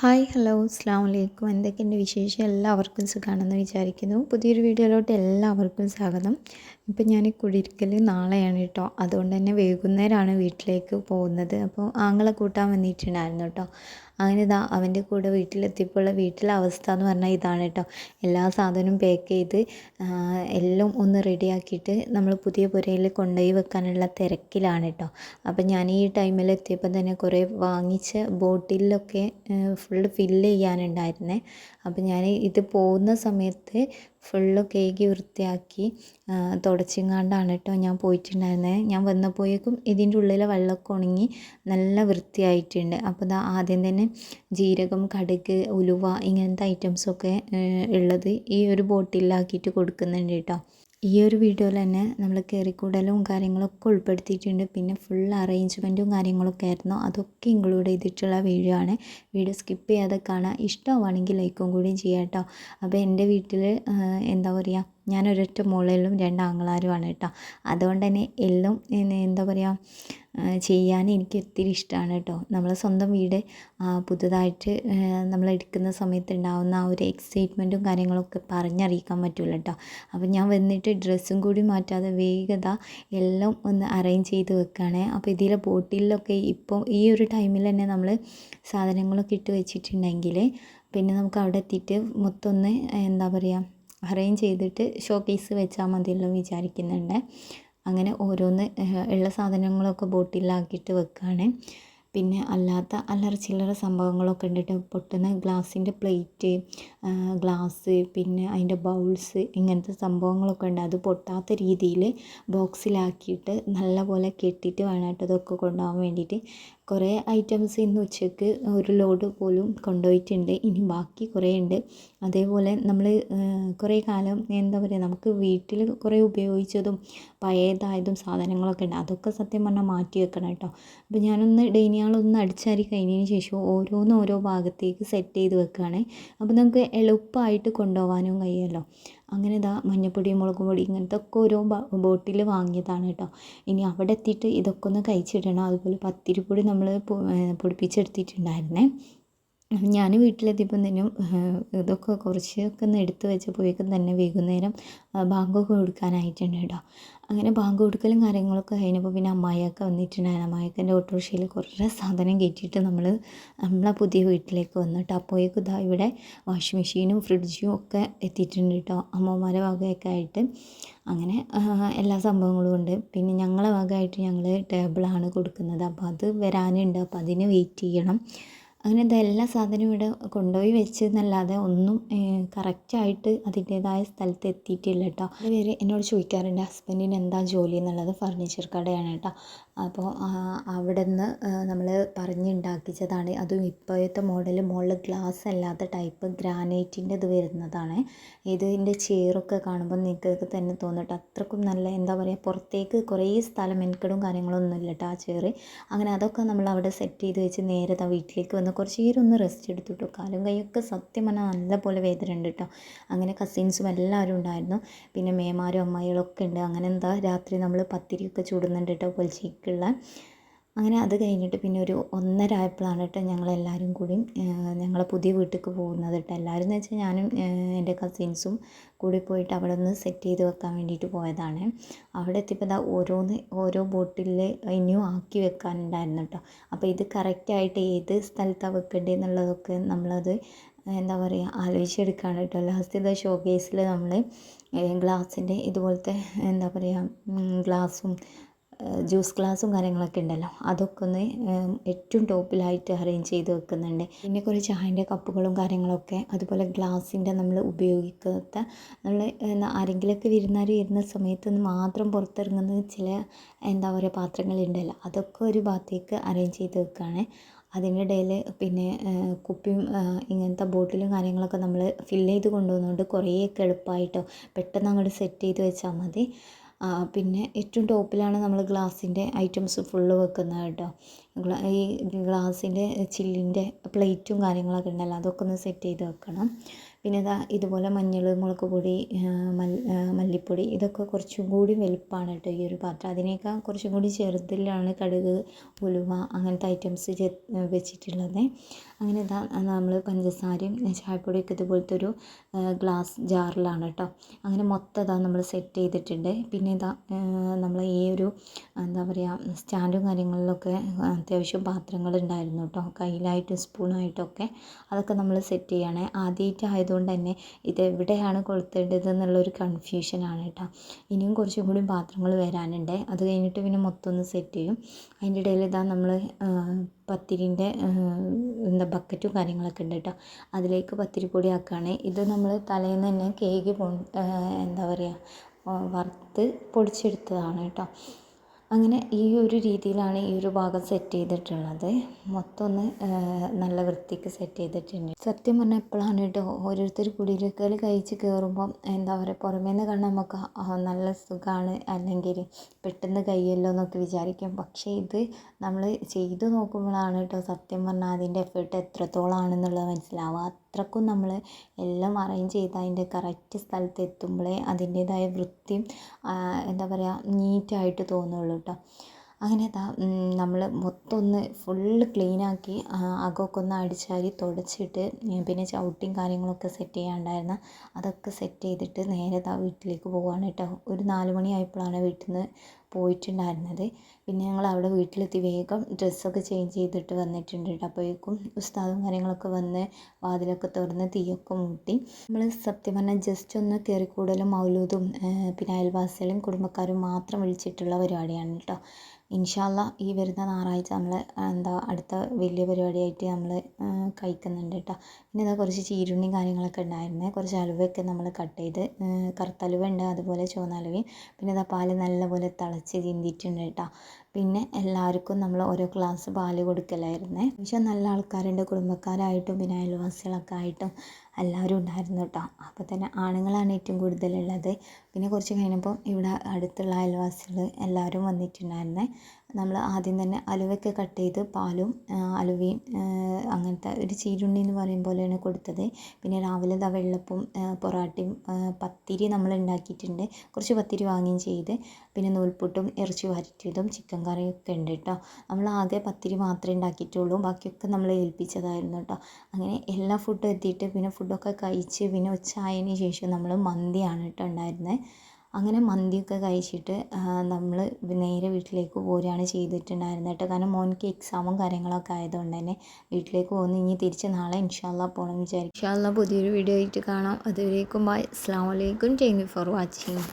Hi hello അസ്സാം വലൈക്കും എന്തൊക്കെയുണ്ട് വിശേഷം? എല്ലാവർക്കും സുഖമാണെന്ന് വിചാരിക്കുന്നു. പുതിയൊരു വീഡിയോയിലോട്ട് എല്ലാവർക്കും സ്വാഗതം. ഇപ്പം ഞാൻ കുടിയിരിക്കൽ നാളെയാണ് കേട്ടോ. അതുകൊണ്ട് തന്നെ വൈകുന്നേരമാണ് വീട്ടിലേക്ക് പോകുന്നത്. അപ്പോൾ ആങ്ങളെ കൂട്ടാൻ വന്നിട്ടുണ്ടായിരുന്നു കേട്ടോ. അങ്ങനെ ഇതാ അവന്റെ കൂടെ വീട്ടിലെത്തിയപ്പോൾ വീട്ടിലെ അവസ്ഥ എന്ന് പറഞ്ഞാൽ ഇതാണ് കേട്ടോ. എല്ലാ സാധനവും പാക്ക് ചെയ്ത് എല്ലാം ഒന്ന് റെഡിയാക്കിയിട്ട് നമ്മൾ പുതിയ പുരയിൽ കൊണ്ടുപോയി വെക്കാനുള്ള തിരക്കിലാണ് കേട്ടോ. അപ്പം ഞാൻ ഈ ടൈമിൽ എത്തിയപ്പോൾ തന്നെ കുറേ വാങ്ങിച്ച ബോട്ടിലൊക്കെ ഫുള്ള് ഫില്ല് ചെയ്യാനുണ്ടായിരുന്നേ. അപ്പം ഞാൻ ഇത് പോകുന്ന സമയത്ത് ഫുള്ള് കേകി വൃത്തിയാക്കി തുടച്ചിങ്ങാണ്ടാണ് കേട്ടോ ഞാൻ പോയിട്ടുണ്ടായിരുന്നത് ഞാൻ വന്നപ്പോഴേക്കും ഇതിന്റെ ഉള്ളിലെ വെള്ളമൊക്കെ ഉണങ്ങി നല്ല വൃത്തിയായിട്ടുണ്ട്. അപ്പോൾ ഇതാ ആദ്യം തന്നെ ജീരകം കടുക് ഉലുവ ഇങ്ങനത്തെ ഐറ്റംസൊക്കെ ഉള്ളത് ഈ ഒരു ബോട്ടിലാക്കിയിട്ട് കൊടുക്കുന്നുണ്ട് കേട്ടോ ഈ ഒരു വീഡിയോയിൽ തന്നെ നമ്മൾ കയറിക്കൂടലും കാര്യങ്ങളൊക്കെ ഉൾപ്പെടുത്തിയിട്ടുണ്ട്. പിന്നെ ഫുൾ അറേഞ്ച്മെന്റും കാര്യങ്ങളൊക്കെ ആയിരുന്നു. അതൊക്കെ ഇൻക്ലൂഡ് ചെയ്തിട്ടുള്ള വീഡിയോ ആണ്. വീഡിയോ സ്കിപ്പ് ചെയ്യാതെ കാണാം. ഇഷ്ടമാണെങ്കിൽ ലൈക്കും കൂടി ചെയ്യാം കേട്ടോ അപ്പോൾ എന്റെ വീട്ടിൽ എന്താ പറയുക ഞാൻ ഒരൊറ്റ മോളിലും രണ്ട് ആങ്ങളാരുമാണ് കേട്ടോ അതുകൊണ്ട് തന്നെ എല്ലാം എന്താ പറയുക ചെയ്യാൻ എനിക്ക് ഒത്തിരി ഇഷ്ടമാണ് കേട്ടോ. നമ്മളെ സ്വന്തം വീട് പുതുതായിട്ട് നമ്മൾ എടുക്കുന്ന സമയത്ത് ഉണ്ടാകുന്ന ആ ഒരു എക്സൈറ്റ്മെന്റും കാര്യങ്ങളൊക്കെ പറഞ്ഞറിയിക്കാൻ പറ്റില്ല കേട്ടോ. അപ്പോൾ ഞാൻ വന്നിട്ട് ഡ്രസ്സും കൂടി മാറ്റാതെ വേഗത എല്ലാം ഒന്ന് അറേഞ്ച് ചെയ്ത് വെക്കുകയാണ് അപ്പോൾ ഇതിലെ ബോട്ടിലൊക്കെ ഇപ്പോൾ ഈ ഒരു ടൈമിൽ തന്നെ നമ്മൾ സാധനങ്ങളൊക്കെ ഇട്ട് വെച്ചിട്ടുണ്ടെങ്കിൽ പിന്നെ നമുക്ക് അവിടെ എത്തിയിട്ട് മൊത്തം ഒന്ന് എന്താ പറയുക അറേഞ്ച് ചെയ്തിട്ട് ഷോ കേസ് വെച്ചാൽ മതിയല്ലോ വിചാരിക്കുന്നുണ്ട്. അങ്ങനെ ഓരോന്ന് ഉള്ള സാധനങ്ങളൊക്കെ ബോട്ടിലാക്കിയിട്ട് വെക്കുകയാണ് പിന്നെ അല്ലാത്ത അല്ലറ ചില്ലറ സംഭവങ്ങളൊക്കെ ഉണ്ട് കേട്ടോ പൊട്ടുന്ന ഗ്ലാസിന്റെ പ്ലേറ്റ് ഗ്ലാസ് പിന്നെ അതിന്റെ ബൗൾസ് ഇങ്ങനത്തെ സംഭവങ്ങളൊക്കെ ഉണ്ട്. അത് പൊട്ടാത്ത രീതിയിൽ ബോക്സിലാക്കിയിട്ട് നല്ലപോലെ കെട്ടിയിട്ട് വേണം കേട്ടോ ഇതൊക്കെ കൊണ്ടുപോകാൻ വേണ്ടിയിട്ട് കുറേ ഐറ്റംസ് ഇന്ന് ഉച്ചയ്ക്ക് ഒരു ലോഡ് പോലും കൊണ്ടുപോയിട്ടുണ്ട്. ഇനി ബാക്കി കുറേ ഉണ്ട് അതേപോലെ നമ്മൾ കുറേ കാലം എന്താ പറയുക നമുക്ക് വീട്ടിൽ കുറേ ഉപയോഗിച്ചതും പഴയതായതും സാധനങ്ങളൊക്കെ ഉണ്ട്. അതൊക്കെ സത്യം പറഞ്ഞാൽ മാറ്റി വെക്കണം കേട്ടോ. അപ്പോൾ ഞാനൊന്ന് ഡൈനിയാളൊന്ന് അടിച്ചാരി കഴിഞ്ഞതിന് ശേഷം ഓരോന്ന് ഓരോ ഭാഗത്തേക്ക് സെറ്റ് ചെയ്ത് വെക്കുകയാണ് അപ്പോൾ നമുക്ക് എളുപ്പമായിട്ട് കൊണ്ടുപോകാനും കഴിയുമല്ലോ. അങ്ങനെ ഇതാ മഞ്ഞൾപ്പൊടി മുളക് പൊടി ഇങ്ങനത്തെ ഒക്കെ ഓരോ ബോട്ടിൽ വാങ്ങിയതാണ് കേട്ടോ. ഇനി അവിടെ എത്തിയിട്ട് ഇതൊക്കെ ഒന്ന് കഴിച്ചിടണം. അതുപോലെ പത്തിരിപ്പൊടി നമ്മൾ പൊടിപ്പിച്ചെടുത്തിട്ടുണ്ടായിരുന്നേ. ഞാൻ വീട്ടിലെത്തിയപ്പോഴത്തേനും ഇതൊക്കെ കുറച്ചൊക്കെ ഒന്ന് എടുത്ത് വെച്ചപ്പോഴേക്കും തന്നെ വൈകുന്നേരം ബാങ്കൊക്കെ കൊടുക്കാനായിട്ടുണ്ട് കേട്ടോ. അങ്ങനെ ബാങ്ക് കൊടുക്കലും കാര്യങ്ങളൊക്കെ കഴിഞ്ഞപ്പോൾ പിന്നെ അമ്മായിയൊക്കെ വന്നിട്ടുണ്ടായിരുന്നു. അമ്മായിക്കന്റെ ഓട്ടോറിക്ഷയിൽ കുറേ സാധനം കയറ്റിയിട്ട് നമ്മൾ നമ്മളെ പുതിയ വീട്ടിലേക്ക് വന്നു കേട്ടോ. അപ്പോഴേക്കും ഇതാ ഇവിടെ വാഷിംഗ് മെഷീനും ഫ്രിഡ്ജും ഒക്കെ എത്തിയിട്ടുണ്ട് കേട്ടോ. അമ്മമാരെ വകയൊക്കെ ആയിട്ട്. അങ്ങനെ എല്ലാ സംഭവങ്ങളും ഉണ്ട്. പിന്നെ ഞങ്ങളെ വകയായിട്ട് ഞങ്ങൾ ടേബിളാണ് കൊടുക്കുന്നത്. അപ്പോൾ അത് വരാനുണ്ട്. അപ്പോൾ അതിന് വെയിറ്റ് ചെയ്യണം. അങ്ങനെ ഇതെല്ലാ സാധനവും ഇവിടെ കൊണ്ടുപോയി വെച്ചെന്നല്ലാതെ ഒന്നും കറക്റ്റായിട്ട് അതിന്റേതായ സ്ഥലത്ത് എത്തിയിട്ടില്ല കേട്ടോ. പേര് എന്നോട് ചോദിക്കാറുണ്ട് ഹസ്ബൻഡിന് എന്താ ജോലി എന്നുള്ളത്? ഫർണിച്ചർ കടയാണ് കേട്ടോ. അപ്പോൾ അവിടെ നിന്ന് നമ്മൾ പറഞ്ഞുണ്ടാക്കിച്ചതാണ്. അതും ഇപ്പോഴത്തെ മോഡൽ മുകളിൽ ഗ്ലാസ് അല്ലാത്ത ടൈപ്പ് ഗ്രാനൈറ്റിന്റെ ഇത് വരുന്നതാണ്. ഇതിന്റെ ചെയറൊക്കെ കാണുമ്പോൾ നിങ്ങൾക്ക് തന്നെ തോന്നിട്ട്. അത്രക്കും നല്ല എന്താ പറയുക പുറത്തേക്ക് കുറേ സ്ഥലം മെനക്കെടും കാര്യങ്ങളൊന്നും ഇല്ല കേട്ടോ ആ ചെയർ അങ്ങനെ അതൊക്കെ നമ്മൾ അവിടെ സെറ്റ് ചെയ്ത് വെച്ച് നേരെ വീട്ടിലേക്ക് വന്ന് കുറച്ച് നേരം ഒന്ന് റെസ്റ്റ് എടുത്തു കാലും കൈയൊക്കെ സത്യം പറഞ്ഞാൽ നല്ലപോലെ വേദന ഉണ്ട് കേട്ടോ അങ്ങനെ കസിൻസും എല്ലാവരും ഉണ്ടായിരുന്നു. പിന്നെ മേമാരും അമ്മായികളൊക്കെ ഉണ്ട്. അങ്ങനെ എന്താ രാത്രി നമ്മൾ പത്തിരിയൊക്കെ ചൂടുന്നുണ്ട് കേട്ടോ പൊലിച്ചേക്കുള്ള അങ്ങനെ അത് കഴിഞ്ഞിട്ട് പിന്നെ ഒരു ഒന്നര ആയപ്പോഴാണ് കേട്ടോ ഞങ്ങളെല്ലാവരും കൂടി ഞങ്ങളെ പുതിയ വീട്ടിലേക്ക് പോകുന്നത് കേട്ടോ. എല്ലാവരും എന്ന് വെച്ചാൽ ഞാനും എന്റെ കസിൻസും കൂടി പോയിട്ട് അവിടെ ഒന്ന് സെറ്റ് ചെയ്ത് വെക്കാൻ വേണ്ടിയിട്ട് പോയതാണ്. അവിടെ എത്തിയപ്പോൾ ഇതാ ഓരോന്ന് ഓരോ ബോട്ടിൽ ഇനിയും ആക്കി വെക്കാനുണ്ടായിരുന്നു കേട്ടോ. അപ്പോൾ ഇത് കറക്റ്റായിട്ട് ഏത് സ്ഥലത്താണ് വെക്കേണ്ടത് എന്നുള്ളതൊക്കെ നമ്മളത് എന്താ പറയുക ആലോചിച്ചെടുക്കുകയാണ് കേട്ടോ. ലാസ്റ്റ് ഇത് ഷോ കേസിൽ നമ്മൾ ഗ്ലാസിന്റെ ഇതുപോലത്തെ എന്താ പറയുക ഗ്ലാസും ജ്യൂസ് ഗ്ലാസും കാര്യങ്ങളൊക്കെ ഉണ്ടല്ലോ. അതൊക്കെ ഒന്ന് ഏറ്റവും ടോപ്പിലായിട്ട് അറേഞ്ച് ചെയ്ത് വെക്കുന്നുണ്ട്. പിന്നെ കുറേ ചായന്റെ കപ്പുകളും കാര്യങ്ങളൊക്കെ അതുപോലെ ഗ്ലാസിന്റെ നമ്മൾ ഉപയോഗിക്കാത്ത നമ്മൾ ആരെങ്കിലുമൊക്കെ വിരുന്നാർ വരുന്ന സമയത്ത് മാത്രം പുറത്തിറങ്ങുന്ന ചില എന്താ പറയുക പാത്രങ്ങളുണ്ടല്ലോ. അതൊക്കെ ഒരു ഭാഗത്തേക്ക് അറേഞ്ച് ചെയ്ത് വെക്കുകയാണ്. അതിന്റെ ഇടയിൽ പിന്നെ കുപ്പിയും ഇങ്ങനത്തെ ബോട്ടിലും കാര്യങ്ങളൊക്കെ നമ്മൾ ഫില്ല് ചെയ്ത് കൊണ്ടുപോകുന്നതുകൊണ്ട് കുറേയൊക്കെ എളുപ്പമായിട്ടോ പെട്ടെന്ന് അങ്ങോട്ട് സെറ്റ് ചെയ്ത് വെച്ചാൽ മതി. പിന്നെ ഏറ്റവും ടോപ്പിലാണ് നമ്മൾ ഗ്ലാസിന്റെ ഐറ്റംസ് ഫുള്ള് വെക്കുന്നത് കേട്ടോ. ഈ ഗ്ലാസിന്റെ ചില്ലിന്റെ പ്ലേറ്റും കാര്യങ്ങളൊക്കെ ഉണ്ടല്ലോ അതൊക്കെ ഒന്ന് സെറ്റ് ചെയ്ത് വെക്കണം. പിന്നെ ഇതാ ഇതുപോലെ മഞ്ഞൾ മുളക് പൊടി മല്ലിപ്പൊടി ഇതൊക്കെ കുറച്ചും കൂടി വലുപ്പമാണ് കേട്ടോ ഈ ഒരു പാത്രം. അതിനേക്കാൾ കുറച്ചും കൂടി ചെറുതിലാണ് കടുക് ഉലുവ അങ്ങനത്തെ ഐറ്റംസ് വെച്ചിട്ടുള്ളത്. അങ്ങനെ ഇതാ നമ്മൾ പഞ്ചസാരയും ചായപ്പൊടിയൊക്കെ ഇതുപോലത്തെ ഒരു ഗ്ലാസ് ജാറിലാണ് കേട്ടോ അങ്ങനെ മൊത്തം ഇതാ നമ്മൾ സെറ്റ് ചെയ്തിട്ടുണ്ട്. പിന്നെ ഇതാ നമ്മൾ ഈ ഒരു എന്താ പറയുക സ്റ്റാൻഡും കാര്യങ്ങളിലൊക്കെ അത്യാവശ്യം പാത്രങ്ങൾ ഉണ്ടായിരുന്നു കേട്ടോ കയ്യിലായിട്ടും സ്പൂണായിട്ടൊക്കെ അതൊക്കെ നമ്മൾ സെറ്റ് ചെയ്യണേ. ആദ്യമായിട്ട് ആയതുകൊണ്ട് തന്നെ ഇത് എവിടെയാണ് കൊളുത്തേണ്ടത് എന്നുള്ളൊരു കൺഫ്യൂഷനാണ് കേട്ടോ ഇനിയും കുറച്ചും കൂടി പാത്രങ്ങൾ വരാനുണ്ട്. അത് കഴിഞ്ഞിട്ട് പിന്നെ മൊത്തം ഒന്ന് സെറ്റ് ചെയ്യും. അതിന്റെ ഇടയിൽ ഇതാ നമ്മൾ പത്തിരിന്റെ എന്താ ബക്കറ്റും കാര്യങ്ങളൊക്കെ ഉണ്ട് കേട്ടോ. അതിലേക്ക് പത്തിരിപ്പൊടി ആക്കുകയാണ്. ഇത് നമ്മൾ തലേന്ന് തന്നെ കേക്ക് എന്താ പറയുക വറുത്ത് പൊടിച്ചെടുത്തതാണ് കേട്ടോ. അങ്ങനെ ഈ ഒരു രീതിയിലാണ് ഈ ഒരു ഭാഗം സെറ്റ് ചെയ്തിട്ടുള്ളത്. മൊത്തം ഒന്ന് നല്ല വൃത്തിക്ക് സെറ്റ് ചെയ്തിട്ടുണ്ട്. സത്യം പറഞ്ഞാൽ എപ്പോഴാണ് കേട്ടോ ഓരോരുത്തർ കുടിയിരിക്കൽ കഴിച്ച് കയറുമ്പം എന്താ പറയുക പുറമേ നിന്ന് കാണാൻ നമുക്ക് നല്ല സുഖമാണ് അല്ലെങ്കിൽ പെട്ടെന്ന് കഴിയല്ലോ എന്നൊക്കെ വിചാരിക്കും. പക്ഷേ ഇത് നമ്മൾ ചെയ്ത് നോക്കുമ്പോഴാണ് കേട്ടോ സത്യം പറഞ്ഞാൽ അതിന്റെ എഫേർട്ട് എത്രത്തോളമാണെന്നുള്ളത് മനസ്സിലാവുക അത്രക്കും നമ്മൾ എല്ലാം അറേഞ്ച് ചെയ്ത് അതിന്റെ കറക്റ്റ് സ്ഥലത്ത് എത്തുമ്പോഴേ അതിന്റേതായ വൃത്തിയും എന്താ പറയുക നീറ്റായിട്ട് തോന്നുള്ളൂ കേട്ടോ അങ്ങനെ നമ്മൾ മൊത്തം ഒന്ന് ഫുള്ള് ക്ലീനാക്കി അകമൊക്കെ ഒന്ന് അടിച്ചാരി തുടച്ചിട്ട് പിന്നെ ചവിട്ടിയും കാര്യങ്ങളൊക്കെ സെറ്റ് ചെയ്യാനുണ്ടായിരുന്നു അതൊക്കെ സെറ്റ് ചെയ്തിട്ട് നേരെ ദാ വീട്ടിലേക്ക് പോവുകയാണ് കേട്ടോ ഒരു നാല് മണിയായപ്പോഴാണ് വീട്ടിൽ നിന്ന് പോയിട്ടുണ്ടായിരുന്നത്. പിന്നെ ഞങ്ങൾ അവിടെ വീട്ടിലെത്തി വേഗം ഡ്രസ്സൊക്കെ ചേഞ്ച് ചെയ്തിട്ട് വന്നിട്ടുണ്ട് കേട്ടോ അപ്പോഴേക്കും ഉസ്താദും കാര്യങ്ങളൊക്കെ വന്ന് വാതിലൊക്കെ തുറന്ന് തീയൊക്കെ മൂട്ടി. നമ്മൾ സത്യം പറഞ്ഞാൽ ജസ്റ്റ് ഒന്ന് കയറിക്കൂടലും മൗലൂദും പിന്നെ അയൽവാസികളും കുടുംബക്കാരും മാത്രം വിളിച്ചിട്ടുള്ള പരിപാടിയാണ് കേട്ടോ ഇൻഷാല്ല ഈ വരുന്ന ഞായറാഴ്ച നമ്മൾ എന്താ അടുത്ത വലിയ പരിപാടിയായിട്ട് നമ്മൾ കഴിക്കുന്നുണ്ട് കേട്ടോ പിന്നെ ഇതാ കുറച്ച് ചീരുണ്ണിയും കാര്യങ്ങളൊക്കെ ഉണ്ടായിരുന്നു. കുറച്ച് അലുവയൊക്കെ നമ്മൾ കട്ട് ചെയ്ത് കറുത്തലുവ ഉണ്ട്. അതുപോലെ ചുവന്നലുവയും പിന്നെ ഇതാ പാൽ നല്ലപോലെ തിളച്ച് ചിന്തിയിട്ടുണ്ട് കേട്ടോ. പിന്നെ എല്ലാവർക്കും നമ്മൾ ഓരോ ക്ലാസ് പാൽ കൊടുക്കലായിരുന്നേ. പക്ഷേ നല്ല ആൾക്കാരുണ്ട് കുടുംബക്കാരായിട്ടും പിന്നെ അയൽവാസികളൊക്കെ ആയിട്ടും എല്ലാവരും ഉണ്ടായിരുന്നു കേട്ടോ അപ്പോൾ തന്നെ ആണുങ്ങളാണ് ഏറ്റവും കൂടുതലുള്ളത്. പിന്നെ കുറച്ച് കഴിഞ്ഞപ്പോൾ ഇവിടെ അടുത്തുള്ള അയൽവാസികൾ എല്ലാവരും വന്നിട്ടുണ്ടായിരുന്നേ. നമ്മൾ ആദ്യം തന്നെ അലുവയൊക്കെ കട്ട് ചെയ്ത് പാലും അലുവയും അങ്ങനത്തെ ഒരു ചീരുണ്ണി എന്ന് പറയും പോലെയാണ് കൊടുത്തത്. പിന്നെ രാവിലെ ദാ വെള്ളപ്പും പൊറാട്ടയും പത്തിരി നമ്മൾ ഉണ്ടാക്കിയിട്ടുണ്ട്. കുറച്ച് പത്തിരി വാങ്ങുകയും ചെയ്ത്. പിന്നെ നൂൽപുട്ടും ഇറച്ചി വരട്ടിയതും ചിക്കൻ കറിയൊക്കെ ഉണ്ട് കേട്ടോ. നമ്മൾ ആകെ പത്തിരി മാത്രമേ ഉണ്ടാക്കിയിട്ടുള്ളൂ. ബാക്കിയൊക്കെ നമ്മൾ ഏൽപ്പിച്ചതായിരുന്നു കേട്ടോ. അങ്ങനെ എല്ലാ ഫുഡും എത്തിയിട്ട് പിന്നെ ഫുഡൊക്കെ കഴിച്ച് പിന്നെ ഉച്ച ആയതിന് ശേഷം നമ്മൾ മന്തിയാണ് കേട്ടോ ഉണ്ടായിരുന്നത് അങ്ങനെ മന്തിയൊക്കെ കഴിച്ചിട്ട് നമ്മൾ നേരെ വീട്ടിലേക്ക് പോരുകയാണ് ചെയ്തിട്ടുണ്ടായിരുന്നത് കേട്ടോ. കാരണം മോനിക്ക് എക്സാമും കാര്യങ്ങളൊക്കെ ആയതുകൊണ്ട് തന്നെ വീട്ടിലേക്ക് പോകുന്നു. ഇനി തിരിച്ച് നാളെ ഇൻഷാല്ല പോകണം വിചാരിക്കും ഇൻഷാല്ല പുതിയൊരു വീഡിയോ ആയിട്ട് കാണാം. അതുവരേക്കും ബൈ അസ്സാം വലൈക്കും താങ്ക് ഫോർ വാച്ചിങ്